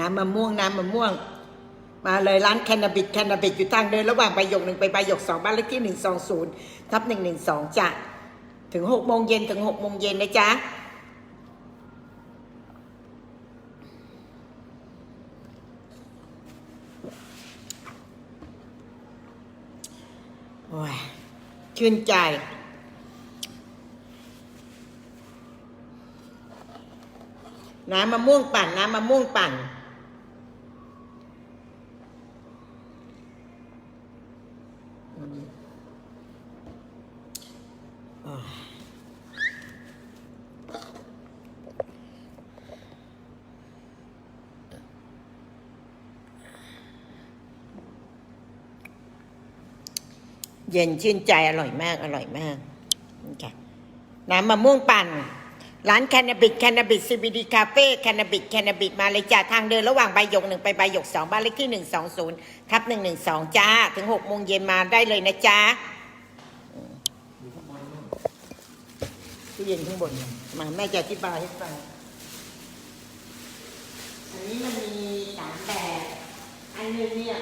น้ำมะม่วงน้ำมะม่วง มาเลยร้านแคนาบิดแคนาบิดอยู่ทางเดินระหว่างใบหยกหนึ่งไปใบหยกสองบ้านเลขที่หนึ่งสองศูนย์ทับหนึ่งหนึ่งสองจ้ะถึงหกโมงเย็นถึงหกโมงเย็นนะจ๊ะโอ้ยชื่นใจน้ำมะม่วงปั่น น้ำมะม่วงปั่น เย็นชื่นใจอร่อยมาก อร่อยมาก น้ำมะม่วงปั่น ร้านแคนาบิดแคนาบิดซีบีดีคาเฟ่แคนาบิดแคนาบิดมาเลยจ้าทางเดินระหว่างใบหยกหนึ่งไปใบหยกสองบ้านเลขที่หนึ่งสองศูนย์ทับหนึ่งหนึ่งสองจ้า ถึงหกโมงเย็นมาได้เลยนะจ้าตู้เย็นข้างบน มาแม่จะอธิบายให้ฟัง อันนี้มันมีสามแบบ อันหนึงเนี่ย